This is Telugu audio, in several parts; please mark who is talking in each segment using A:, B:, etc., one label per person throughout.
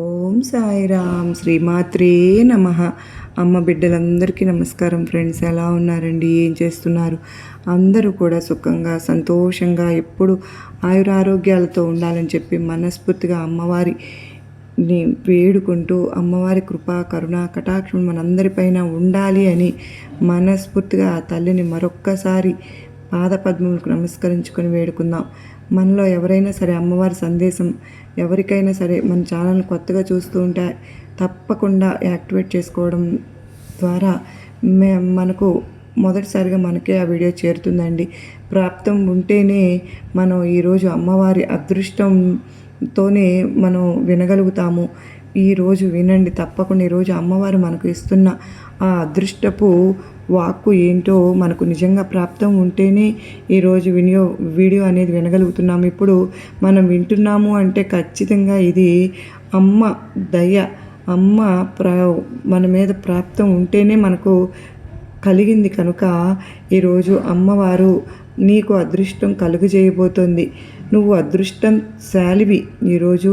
A: ఓం సాయిరామ్ శ్రీమాత్రే నమ. అమ్మ బిడ్డలందరికీ నమస్కారం ఫ్రెండ్స్ ఎలా ఉన్నారండి? ఏం చేస్తున్నారు? అందరూ కూడా సుఖంగా సంతోషంగా ఎప్పుడు ఆయురారోగ్యాలతో ఉండాలని చెప్పి మనస్ఫూర్తిగా అమ్మవారి ని వేడుకుంటూ అమ్మవారి కృప కరుణ కటాక్షం మనందరిపైన ఉండాలి అని మనస్ఫూర్తిగా ఆ తల్లిని మరొక్కసారి పాదపద్మములకు నమస్కరించుకొని వేడుకుందాం. మనలో ఎవరైనా సరే అమ్మవారి సందేశం ఎవరికైనా సరే మన ఛానల్ కొత్తగా చూస్తూ ఉంటే తప్పకుండా యాక్టివేట్ చేసుకోవడం ద్వారా మే మనకు మొదటిసారిగా మనకే ఆ వీడియో చేరుతుందండి. ప్రాప్తం ఉంటేనే మనం ఈరోజు అమ్మవారి అదృష్టంతోనే మనం వినగలుగుతాము. ఈరోజు వినండి తప్పకుండా ఈరోజు అమ్మవారు మనకు ఇస్తున్న ఆ అదృష్టపు వాక్కు ఏంటో మనకు నిజంగా ప్రాప్తం ఉంటేనే ఈరోజు వినియో వీడియో అనేది వినగలుగుతున్నాము ఇప్పుడు మనం వింటున్నాము అంటే ఖచ్చితంగా ఇది అమ్మ దయ అమ్మ ప్రా మన మీద ప్రాప్తం ఉంటేనే మనకు కలిగింది కనుక ఈరోజు అమ్మవారు నీకు అదృష్టం కలుగజేయబోతోంది నువ్వు అదృష్టం శాలివి. ఈరోజు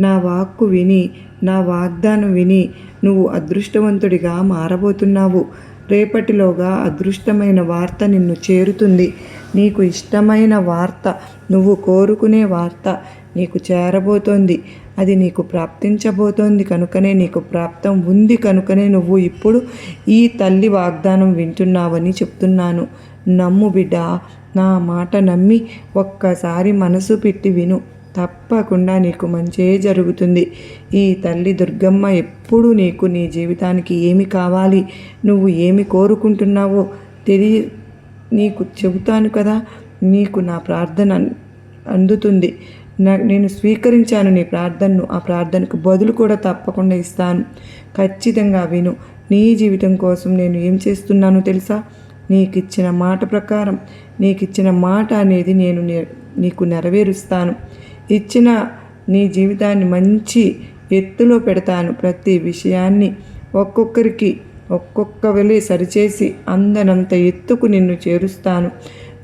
A: నా వాక్కు విని నా వాగ్దానం విని నువ్వు అదృష్టవంతుడిగా మారబోతున్నావు. రేపటిలోగా అదృష్టమైన వార్త నిన్ను చేరుతుంది. నీకు ఇష్టమైన వార్త నువ్వు కోరుకునే వార్త నీకు చేరబోతోంది. అది నీకు ప్రాప్తించబోతోంది కనుకనే నీకు ప్రాప్తం ఉంది కనుకనే నువ్వు ఇప్పుడు ఈ తల్లి వాగ్దానం వింటున్నావని చెప్తున్నాను. నమ్ము బిడ్డ నా మాట నమ్మి ఒక్కసారి మనసు పెట్టి విను. తప్పకుండా నీకు మంచే జరుగుతుంది. ఈ తల్లి దుర్గమ్మ ఎప్పుడు నీకు నీ జీవితానికి ఏమి కావాలి? నువ్వు ఏమి కోరుకుంటున్నావో తెలియ నీకు చెబుతాను కదా. నీకు నా ప్రార్థన అందుతుంది. నా నేను స్వీకరించాను నీ ప్రార్థనను. ఆ ప్రార్థనకు బదులు కూడా తప్పకుండా ఇస్తాను. ఖచ్చితంగా విను. నీ జీవితం కోసం నేను ఏం చేస్తున్నానో తెలుసా? నీకు ఇచ్చిన మాట ప్రకారం నీకు ఇచ్చిన మాట అనేది నేను నీకు నెరవేరుస్తాను. ఇచ్చిన నీ జీవితాన్ని మంచి ఎత్తులో పెడతాను. ప్రతి విషయాన్ని ఒక్కొక్కరికి ఒక్కొక్క వెళ్ళి సరిచేసి అందనంత ఎత్తుకు నిన్ను చేరుస్తాను.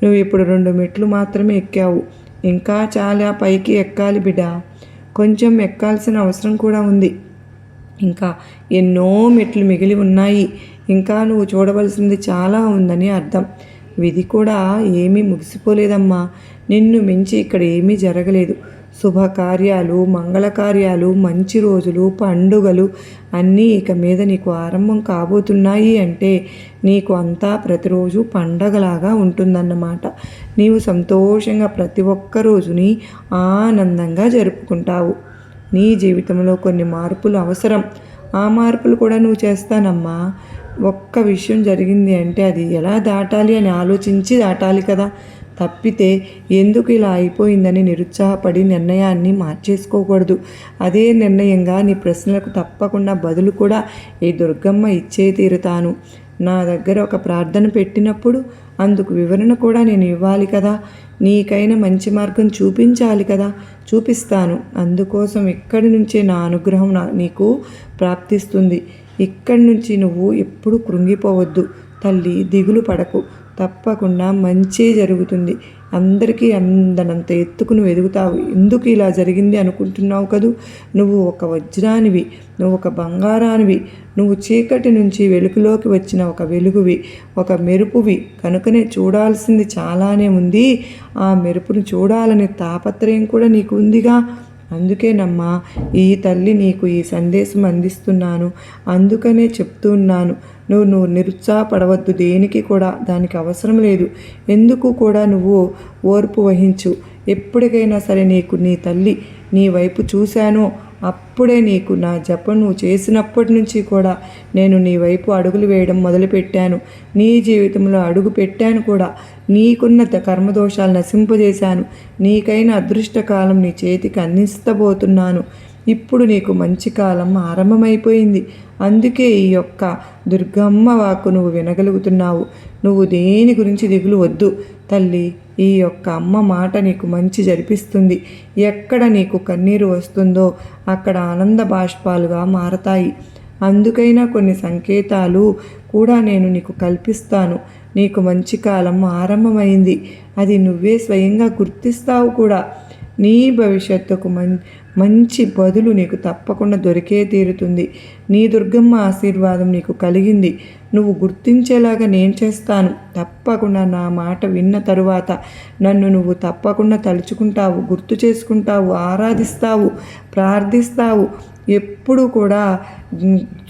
A: నువ్వు ఇప్పుడు రెండు మెట్లు మాత్రమే ఎక్కావు. ఇంకా చాలా పైకి ఎక్కాలి బిడ్డ. కొంచెం ఎక్కాల్సిన అవసరం కూడా ఉంది. ఇంకా ఎన్నో మెట్లు మిగిలి ఉన్నాయి. ఇంకా నువ్వు చూడవలసింది చాలా ఉందని అర్థం. విధి కూడా ఏమీ ముగిసిపోలేదమ్మా. నిన్ను మించి ఇక్కడ ఏమీ జరగలేదు. శుభకార్యాలు మంగళకార్యాలు మంచి రోజులు పండుగలు అన్నీ ఇక మీద నీకు ఆరంభం కాబోతున్నాయి అంటే నీకు అంతా ప్రతిరోజు పండగలాగా ఉంటుందన్నమాట. నీవు సంతోషంగా ప్రతి ఒక్క రోజుని ఆనందంగా జరుపుకుంటావు. నీ జీవితంలో కొన్ని మార్పులు అవసరం. ఆ మార్పులు కూడా నువ్వు చేస్తానమ్మా. ఒక్క విషయం జరిగింది అంటే అది ఎలా దాటాలి అని ఆలోచించి దాటాలి కదా. తప్పితే ఎందుకు ఇలా అయిపోయిందని నిరుత్సాహపడి నిర్ణయాన్ని మార్చేసుకోకూడదు. అదే నిర్ణయంగా నీ ప్రశ్నలకు తప్పకుండా బదులు కూడా ఈ దుర్గమ్మ ఇచ్చే తీరుతాను. నా దగ్గర ఒక ప్రార్థన పెట్టినప్పుడు అందుకు వివరణ కూడా నేను ఇవ్వాలి కదా. నీకైనా మంచి మార్గం చూపించాలి కదా. చూపిస్తాను. అందుకోసం ఇక్కడి నుంచే నా అనుగ్రహం నా నీకు ప్రాప్తిస్తుంది. ఇక్కడి నుంచి నువ్వు ఎప్పుడు కృంగిపోవద్దు. తల్లి దిగులు పడకు. తప్పకుండా మంచే జరుగుతుంది. అందరికీ అందనంత ఎత్తుకు నువ్వు ఎదుగుతావు. ఎందుకు ఇలా జరిగింది అనుకుంటున్నావు కదూ? నువ్వు ఒక వజ్రానివి నువ్వు ఒక బంగారానివి నువ్వు చీకటి నుంచి వెలుగులోకి వచ్చిన ఒక వెలుగువి ఒక మెరుపువి. కనుకనే చూడాల్సింది చాలానే ఉంది. ఆ మెరుపును చూడాలనే తాపత్రయం కూడా నీకు ఉందిగా? అందుకేనమ్మా ఈ తల్లి నీకు ఈ సందేశం అందిస్తున్నాను. అందుకనే చెప్తున్నాను నువ్వు నువ్వు నిరుత్సాహపడవద్దు. దేనికి కూడా దానికి అవసరం లేదు. ఎందుకు కూడా నువ్వు ఓర్పు వహించు? ఎప్పటికైనా సరే నీకు నీ తల్లి నీ వైపు చూశానో. అప్పుడే నీకు నా జపం నువ్వు చేసినప్పటి నుంచి కూడా నేను నీ వైపు అడుగులు వేయడం మొదలుపెట్టాను. నీ జీవితంలో అడుగు పెట్టాను కూడా. నీకున్న కర్మదోషాలు నశింపజేశాను. నీకైన అదృష్టకాలం నీ చేతికి అందిస్తబోతున్నాను ఇప్పుడు నీకు మంచి కాలం ఆరంభమైపోయింది. అందుకే ఈ యొక్క దుర్గమ్మ వాకు నువ్వు వినగలుగుతున్నావు. నువ్వు దేని గురించి దిగులు వద్దు తల్లి ఈ యొక్క అమ్మ మాట నీకు మంచి జరిపిస్తుంది. ఎక్కడ నీకు కన్నీరు వస్తుందో అక్కడ ఆనంద బాష్పాలుగా మారతాయి. అందుకైనా కొన్ని సంకేతాలు కూడా నేను నీకు కల్పిస్తాను. నీకు మంచి కాలం ఆరంభమైంది. అది నువ్వే స్వయంగా గుర్తిస్తావు కూడా. నీ భవిష్యత్తుకు మం మంచి బదులు నీకు తప్పకుండా దొరికే తీరుతుంది. నీ దుర్గమ్మ ఆశీర్వాదం నీకు కలిగింది. నువ్వు గుర్తించేలాగా నేను చేస్తాను. తప్పకుండా నా మాట విన్న తరువాత నన్ను నువ్వు తప్పకుండా తలుచుకుంటావు గుర్తు చేసుకుంటావు ఆరాధిస్తావు ప్రార్థిస్తావు. ఎప్పుడు కూడా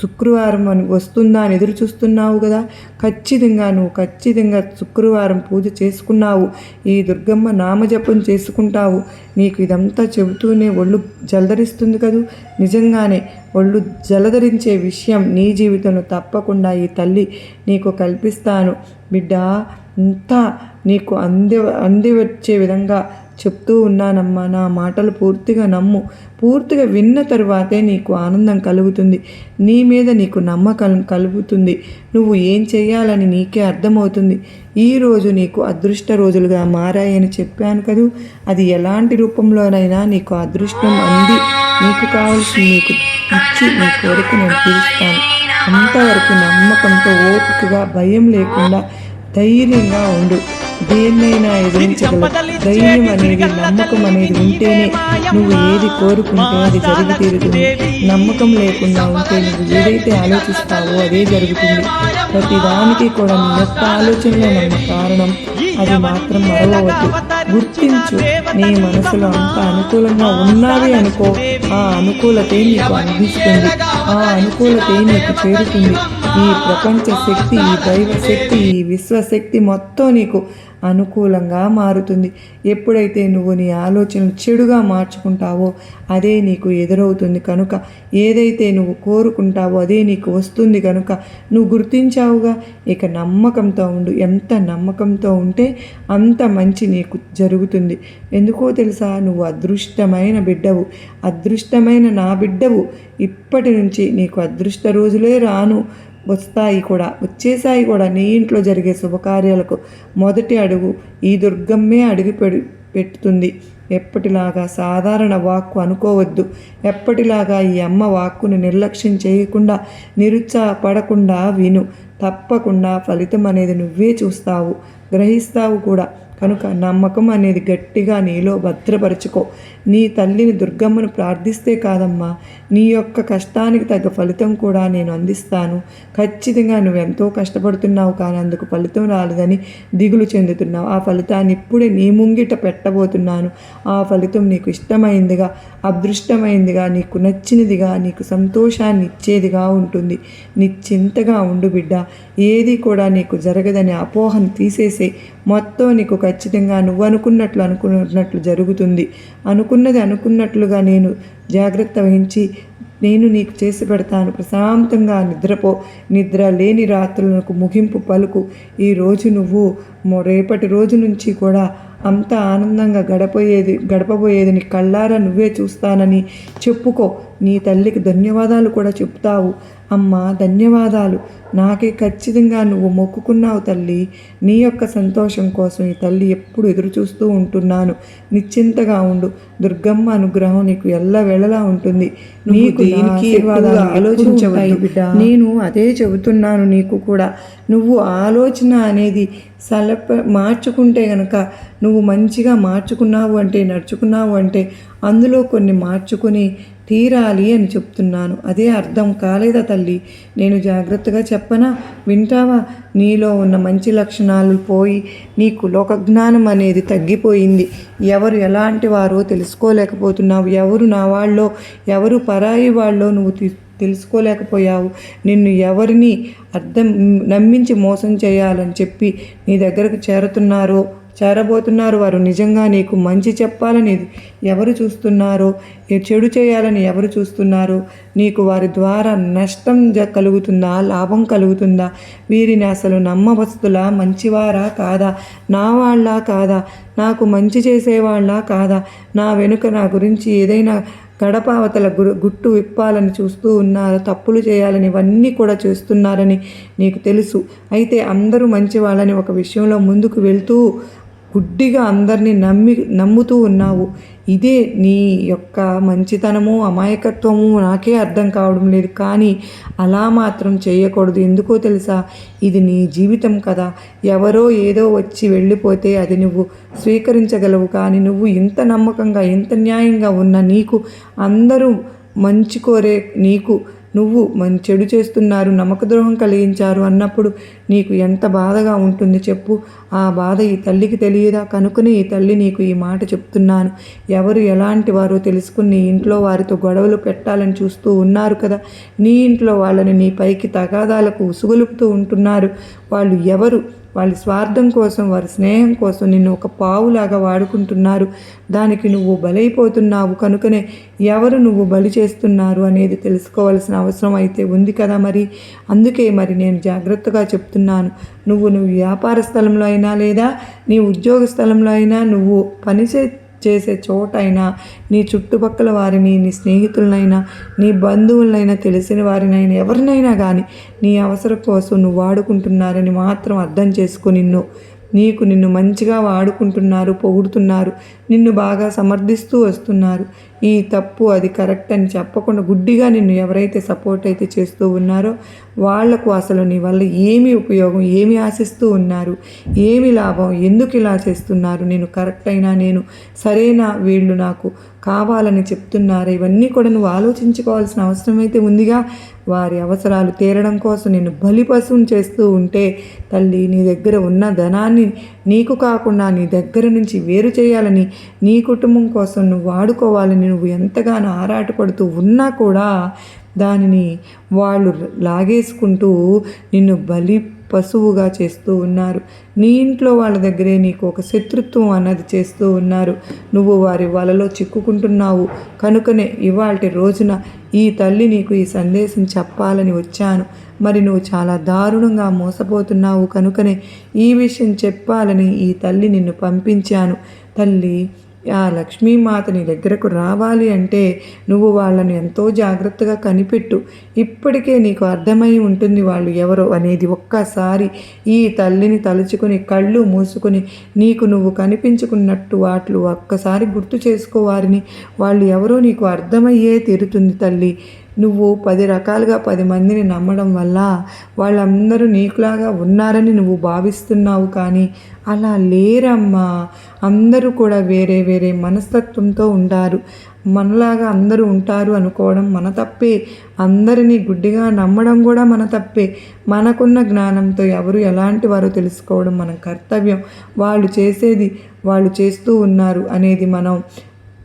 A: శుక్రవారం అని వస్తుందా అని ఎదురు చూస్తున్నావు కదా? ఖచ్చితంగా నువ్వు ఖచ్చితంగా శుక్రవారం పూజ చేసుకున్నావు. ఈ దుర్గమ్మ నామజపం చేసుకుంటావు. నీకు ఇదంతా చెబుతూనే ఒళ్ళు జలధరిస్తుంది కదూ? నిజంగానే ఒళ్ళు జలధరించే విషయం నీ జీవితంలో తప్పకుండా ఈ తల్లి నీకు కల్పిస్తాను. బిడ్డ ఇంతా నీకు అంది అంది వచ్చే విధంగా చెప్తూ ఉన్నానమ్మా నా మాటలు పూర్తిగా నమ్ము. పూర్తిగా విన్న తరువాతే నీకు ఆనందం కలుగుతుంది. నీ మీద నీకు నమ్మకం కలుగుతుంది. నువ్వు ఏం చేయాలని నీకే అర్థమవుతుంది. ఈ రోజు నీకు అదృష్ట రోజులుగా మారాయని చెప్పాను కదూ? అది ఎలాంటి రూపంలోనైనా నీకు అదృష్టం అంది. నీకు కావలసిన నీకు ఇచ్చి నీ కోరిక నేను తీరుస్తాను. అంతవరకు నమ్మకంతో ఓపికగా భయం లేకుండా ధైర్యంగా ఉండు. దేన్నైనా ఎదిరించగల ధైర్యం అనేది నమ్మకం అనేది ఉంటేనే నువ్వు ఏది కోరుకుంటే అది జరిగి తీరుతుంది. నమ్మకం లేకుండా ఉంటే నువ్వు ఏదైతే ఆలోచిస్తావో అదే జరుగుతుంది. ప్రతి దానికి కూడా నీ యొక్క ఆలోచనలో నమ్మ కారణం అది మాత్రం మరవవద్దు. గుర్తించు నీ మనసులో అంత అనుకూలంగా ఉన్నావి అనుకో. ఆ అనుకూలతే నీకు అందిస్తుంది ఆ అనుకూలతే నీకు చేరుతుంది. ఈ ప్రపంచ శక్తి ఈ దైవ శక్తి ఈ విశ్వశక్తి మొత్తం నీకు అనుకూలంగా మారుతుంది. ఎప్పుడైతే నువ్వు నీ ఆలోచనలు చెడుగా మార్చుకుంటావో అదే నీకు ఎదురవుతుంది కనుక. ఏదైతే నువ్వు కోరుకుంటావో అదే నీకు వస్తుంది కనుక. నువ్వు గుర్తించావుగా? ఇక నమ్మకంతో ఉండు. ఎంత నమ్మకంతో ఉంటే అంత మంచి నీకు జరుగుతుంది. ఎందుకో తెలుసా? నువ్వు అదృష్టమైన బిడ్డవు. అదృష్టమైన నా బిడ్డవు. ఇప్పటి నుంచి నీకు అదృష్ట రోజులే రాను. వస్తాయి కూడా వచ్చేసాయి కూడా నీ ఇంట్లో జరిగే శుభకార్యాలకు. మొదటి అడుగు ఈ దుర్గమ్మే అడుగు పెట్టుతుంది. ఎప్పటిలాగా సాధారణ వాక్కు అనుకోవద్దు. ఎప్పటిలాగా ఈ అమ్మ వాక్కును నిర్లక్ష్యం చేయకుండా నిరుత్సాహపడకుండా విను. తప్పకుండా ఫలితం అనేది నువ్వే చూస్తావు. గ్రహిస్తావు కూడా. కనుక నమ్మకం అనేది గట్టిగా నీలో భద్రపరచుకో. నీ తల్లిని దుర్గమ్మను ప్రార్థిస్తే కాదమ్మా నీ యొక్క కష్టానికి తగ్గ ఫలితం కూడా నేను అందిస్తాను. ఖచ్చితంగా నువ్వు ఎంతో కష్టపడుతున్నావు కానీ అందుకు ఫలితం రాలేదని దిగులు చెందుతున్నావు. ఆ ఫలితాన్ని ఇప్పుడే నీ ముంగిట పెట్టబోతున్నాను. ఆ ఫలితం నీకు ఇష్టమైందిగా అదృష్టమైందిగా నీకు నచ్చినదిగా నీకు సంతోషాన్ని ఇచ్చేదిగా ఉంటుంది. నిశ్చింతగా ఉండు బిడ్డ. ఏది కూడా నీకు జరగదని అపోహను తీసేసే మొత్తం నీకు ఖచ్చితంగా నువ్వు అనుకున్నట్లు అనుకున్నట్లు జరుగుతుంది. అనుకున్నది అనుకున్నట్లుగా నేను జాగ్రత్త వహించి నేను నీకు చేసి పెడతాను. ప్రశాంతంగా నిద్రపో. నిద్ర లేని రాత్రులకు ముగింపు పలుకు. ఈరోజు నువ్వు రేపటి రోజు నుంచి కూడా అంత ఆనందంగా గడపోయేది గడపబోయేది నీ కళ్ళారా నువ్వే చూస్తానని చెప్పుకో. నీ తల్లికి ధన్యవాదాలు కూడా చెప్తావు. అమ్మ ధన్యవాదాలు. నాకే ఖచ్చితంగా నువ్వు మొక్కుకున్నావు తల్లి. నీ యొక్క సంతోషం కోసం ఈ తల్లి ఎప్పుడు ఎదురు చూస్తూ ఉంటున్నాను. నిశ్చింతగా ఉండు. దుర్గమ్మ అనుగ్రహం నీకు ఎల్లవేళలా ఉంటుంది. నీకు ఆలోచించవద్దు బిడ్డ. నేను అదే చెబుతున్నాను నీకు కూడా. నువ్వు ఆలోచన అనేది సలప మార్చుకుంటే గనక నువ్వు మంచిగా మార్చుకున్నావు అంటే నడుచుకున్నావు అంటే అందులో కొన్ని మార్చుకుని తీరాలి అని చెప్తున్నాను. అదే అర్థం కాలేదా తల్లి? నేను జాగ్రత్తగా చెప్పనా? వింటావా? నీలో ఉన్న మంచి లక్షణాలు పోయి నీకు లోకజ్ఞానం అనేది తగ్గిపోయింది. ఎవరు ఎలాంటి వారో తెలుసుకోలేకపోతున్నావు. ఎవరు నా వాళ్ళో ఎవరు పరాయి వాళ్ళో నువ్వు తెలుసుకోలేకపోయావు. నిన్ను ఎవరిని అర్థం నమ్మించి మోసం చేయాలని చెప్పి నీ దగ్గరకు చేరుతున్నారో చేరబోతున్నారు వారు. నిజంగా నీకు మంచి చెప్పాలని ఎవరు చూస్తున్నారో? చెడు చేయాలని ఎవరు చూస్తున్నారు? నీకు వారి ద్వారా నష్టం కలుగుతుందా? లాభం కలుగుతుందా? వీరిని అసలు నమ్మవస్తులా? మంచివారా కాదా? నా వాళ్ళ కాదా? నాకు మంచి చేసేవాళ్ళ కాదా? నా వెనుక నా గురించి ఏదైనా గడపావతల గు- గుట్టు విప్పాలని చూస్తూ ఉన్నారు? తప్పులు చేయాలని ఇవన్నీ కూడా చేస్తున్నారని నీకు తెలుసు. అయితే అందరూ మంచి వాళ్ళని ఒక విషయంలో ముందుకు వెళ్తూ గుడ్డిగా అందరినీ నమ్మి నమ్ముతూ ఉన్నావు. ఇదే నీ యొక్క మంచితనము అమాయకత్వము నాకే అర్థం కావడం లేదు. కానీ అలా మాత్రం చేయకూడదు. ఎందుకో తెలుసా? ఇది నీ జీవితం కదా. ఎవరో ఏదో వచ్చి వెళ్ళిపోతే అది నువ్వు స్వీకరించగలవు. కానీ నువ్వు ఇంత నమ్మకంగా ఇంత న్యాయంగా ఉన్న నీకు అందరూ మంచి కోరే నీకు నువ్వు మన చెడు చేస్తున్నారు నమ్మకద్రోహం కలిగించారు అన్నప్పుడు నీకు ఎంత బాధగా ఉంటుంది చెప్పు. ఆ బాధ ఈ తల్లికి తెలియదా? కనుకనే ఈ తల్లి నీకు ఈ మాట చెప్తున్నాను. ఎవరు ఎలాంటి వారో తెలుసుకుని నీ ఇంట్లో వారితో గొడవలు పెట్టాలని చూస్తూ ఉన్నారు కదా. నీ ఇంట్లో వాళ్ళని నీ పైకి తగాదాలకు ఉసుగులుపుతూ ఉంటున్నారు. వాళ్ళు ఎవరు? వాళ్ళ స్వార్థం కోసం వారి స్నేహం కోసం నిన్ను ఒక పావులాగా వాడుకుంటున్నారు. దానికి నువ్వు బలైపోతున్నావు. కనుకనే ఎవరు నువ్వు బలి చేస్తున్నారు అనేది తెలుసుకోవాల్సిన అవసరం అయితే ఉంది కదా మరి. అందుకే మరి నేను జాగ్రత్తగా చెప్తున్నాను. నువ్వు నువ్వు వ్యాపార స్థలంలో అయినా లేదా నీ ఉద్యోగ స్థలంలో అయినా నువ్వు పనిచే చేసే చోటైనా నీ చుట్టుపక్కల వారిని నీ స్నేహితులనైనా నీ బంధువులనైనా తెలిసిన వారినైనా ఎవరినైనా కానీ నీ అవసరం కోసం నువ్వు వాడుకుంటున్నారని మాత్రం అర్థం చేసుకుని నిన్ను నీకు నిన్ను మంచిగా వాడుకుంటున్నారు పొగుడుతున్నారు. నిన్ను బాగా సమర్థిస్తూ వస్తున్నారు. ఈ తప్పు అది కరెక్ట్ అని చెప్పకుండా గుడ్డిగా నిన్ను ఎవరైతే సపోర్ట్ అయితే చేస్తూ ఉన్నారో వాళ్ళకు అసలు నీ వల్ల ఏమి ఉపయోగం ఏమి ఆశిస్తూ ఉన్నారు ఏమి లాభం ఎందుకు ఇలా చేస్తున్నారు? నేను కరెక్ట్ అయినా నేను సరైన వీళ్ళు నాకు కావాలని చెప్తున్నారు? ఇవన్నీ కూడా నువ్వు ఆలోచించుకోవాల్సిన అవసరం అయితే ఉందిగా. వారి అవసరాలు తీరడం కోసం నేను బలిపశువుని చేస్తూ ఉంటే తల్లి నీ దగ్గర ఉన్న ధనాన్ని నీకు కాకుండా నీ దగ్గర నుంచి వేరు చేయాలని నీ కుటుంబం కోసం నువ్వు వాడుకోవాలని నువ్వు ఎంతగానో ఆరాటపడుతూ ఉన్నా కూడా దానిని వాళ్ళు లాగేసుకుంటూ నిన్ను బలి పశువుగా చేస్తూ ఉన్నారు. నీ ఇంట్లో వాళ్ళ దగ్గరే నీకు ఒక శత్రుత్వం అన్నది చేస్తూ ఉన్నారు. నువ్వు వారి వలలో చిక్కుకుంటున్నావు. కనుకనే ఇవాళ రోజున ఈ తల్లి నీకు ఈ సందేశం చెప్పాలని వచ్చాను. మరి నువ్వు చాలా దారుణంగా మోసపోతున్నావు. కనుకనే ఈ విషయం చెప్పాలని ఈ తల్లి నిన్ను పంపించాను. తల్లి ఆ లక్ష్మీమాత నీ దగ్గరకు రావాలి అంటే నువ్వు వాళ్ళని ఎంతో జాగ్రత్తగా కనిపెట్టు. ఇప్పటికే నీకు అర్థమై ఉంటుంది వాళ్ళు ఎవరో అనేది ఒక్కసారి ఈ తల్లిని తలుచుకుని కళ్ళు మూసుకొని నీకు నువ్వు కనిపించుకున్నట్టు వాట్లు ఒక్కసారి గుర్తు చేసుకోవారిని వాళ్ళు ఎవరో నీకు అర్థమయ్యే తీరుతుంది తల్లి. నువ్వు పది రకాలుగా పది మందిని నమ్మడం వల్ల వాళ్ళందరూ నీకులాగా ఉన్నారని నువ్వు భావిస్తున్నావు కానీ అలా లేరమ్మా. అందరూ కూడా వేరే వేరే మనస్తత్వంతో ఉంటారు మనలాగా అందరూ ఉంటారు అనుకోవడం మన తప్పే. అందరినీ గుడ్డిగా నమ్మడం కూడా మన తప్పే. మనకున్న జ్ఞానంతో ఎవరు ఎలాంటి వారో తెలుసుకోవడం మన కర్తవ్యం. వాళ్ళు చేసేది వాళ్ళు చేస్తూ ఉన్నారు అనేది మనం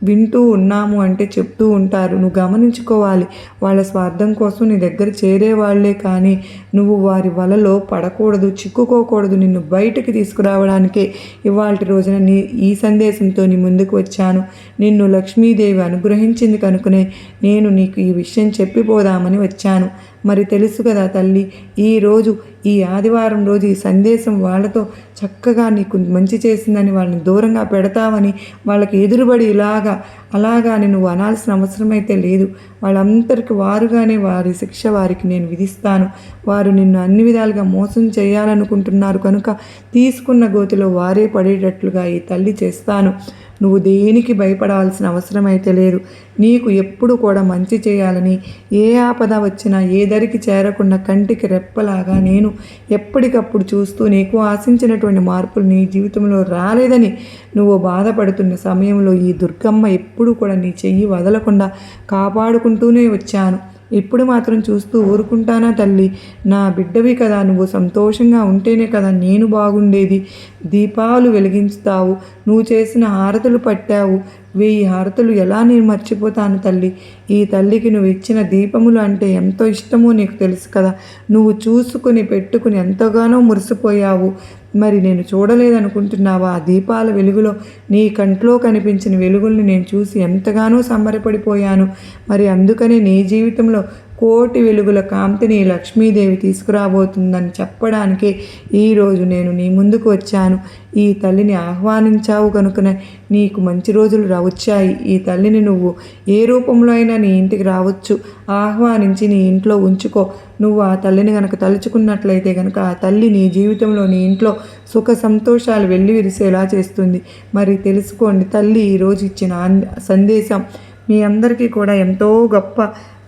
A: వింటూ ఉన్నాము అంటే చెప్తూ ఉంటారు. నువ్వు గమనించుకోవాలి. వాళ్ళ స్వార్థం కోసం నీ దగ్గర చేరే వాళ్ళే కానీ నువ్వు వారి వలలో పడకూడదు చిక్కుకోకూడదు. నిన్ను బయటకు తీసుకురావడానికే ఇవాళ రోజున నీ ఈ సందేశంతో నీ ముందుకు వచ్చాను. నిన్ను లక్ష్మీదేవి అనుగ్రహించింది కనుకనే నేను నీకు ఈ విషయం చెప్పిపోదామని వచ్చాను. మరి తెలుసు కదా తల్లి ఈరోజు ఈ ఆదివారం రోజు ఈ సందేశం వాళ్ళతో చక్కగా నీకు మంచి చేసిందని వాళ్ళని దూరంగా పెడతావని వాళ్ళకి ఎదురుబడి ఇలాగా అలాగా నువ్వు అనాల్సిన అవసరమైతే లేదు. వాళ్ళందరికి వారుగానే వారి శిక్ష వారికి నేను విధిస్తాను. వారు నిన్ను అన్ని విధాలుగా మోసం చేయాలనుకుంటున్నారు కనుక తీసుకున్న గోతిలో వారే పడేటట్లుగా ఈ తల్లి చేస్తాను. నువ్వు దేనికి భయపడాల్సిన అవసరం అయితే లేదు. నీకు ఎప్పుడు కూడా మంచి చేయాలని ఏ ఆపద వచ్చినా ఏ దరికి చేరకుండా కంటికి రెప్పలాగా నేను ఎప్పటికప్పుడు చూస్తూ నీకు ఆశించినటువంటి మార్పులు నీ జీవితంలో రాలేదని నువ్వు బాధపడుతున్న సమయంలో ఈ దుర్గమ్మ ఎప్పుడు కూడా నీ చెయ్యి వదలకుండా కాపాడుకుంటూనే వచ్చాను. ఇప్పుడు మాత్రం చూస్తూ ఊరుకుంటానా తల్లి? నా బిడ్డవి కదా నువ్వు సంతోషంగా ఉంటేనే కదా నేను బాగుండేది. దీపాలు వెలిగించుతావు నువ్వు చేసిన హారతులు పట్టావు. వెయ్యి హారతులు ఎలా నేను మర్చిపోతాను తల్లి? ఈ తల్లికి నువ్వు ఇచ్చిన దీపములు అంటే ఎంతో ఇష్టమో నీకు తెలుసు కదా. నువ్వు చూసుకుని పెట్టుకుని ఎంతగానో మురిసిపోయావు. మరి నేను చూడలేదనుకుంటున్నావా? ఆ దీపాల వెలుగులో నీ కంట్లో కనిపించిన వెలుగుల్ని నేను చూసి ఎంతగానో సంబరపడిపోయాను. మరి అందుకనే నీ జీవితంలో కోటి వెలుగుల కాంతిని లక్ష్మీదేవి తీసుకురాబోతుందని చెప్పడానికే ఈరోజు నేను నీ ముందుకు వచ్చాను. ఈ తల్లిని ఆహ్వానించావు కనుకనే నీకు మంచి రోజులు రా వచ్చాయి ఈ తల్లిని నువ్వు ఏ రూపంలో అయినా నీ ఇంటికి రావచ్చు. ఆహ్వానించి నీ ఇంట్లో ఉంచుకో. నువ్వు ఆ తల్లిని కనుక తలుచుకున్నట్లయితే కనుక ఆ తల్లి నీ జీవితంలో నీ ఇంట్లో సుఖ సంతోషాలు వెళ్ళి విరిసేలా చేస్తుంది. మరి తెలుసుకోండి తల్లి ఈరోజు ఇచ్చిన సందేశం మీ అందరికీ కూడా ఎంతో గొప్ప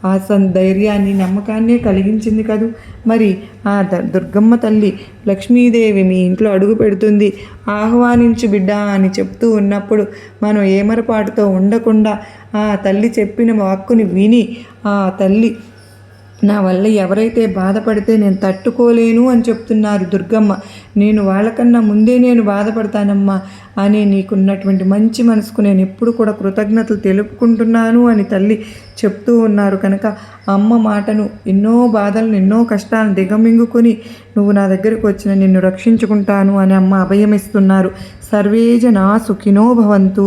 A: ఆ సన్ ధైర్యాన్ని నమ్మకాన్నే కలిగించింది కదూ? మరి ఆ ద- దుర్గమ్మ తల్లి లక్ష్మీదేవి మీ ఇంట్లో అడుగు పెడుతుంది. ఆహ్వానించు బిడ్డ అని చెప్తూ ఉన్నప్పుడు మనం ఏమరపాటుతో ఉండకుండా ఆ తల్లి చెప్పిన వాక్కుని విని ఆ తల్లి నా వల్ల ఎవరైతే బాధపడితే నేను తట్టుకోలేను అని చెప్తున్నారు దుర్గమ్మ. నేను వాళ్ళకన్నా ముందే నేను బాధపడతానమ్మా అని నీకున్నటువంటి మంచి మనసుకు నేను ఎప్పుడు కూడా కృతజ్ఞతలు తెలుపుకుంటున్నాను అని తల్లి చెప్తూ ఉన్నారు కనుక అమ్మ మాటను ఎన్నో బాధలను ఎన్నో కష్టాలను దిగమింగుకొని నువ్వు నా దగ్గరకు వచ్చిన నిన్ను రక్షించుకుంటాను అని అమ్మ అభయమిస్తున్నారు. సర్వేజన సుఖినో భవంతు.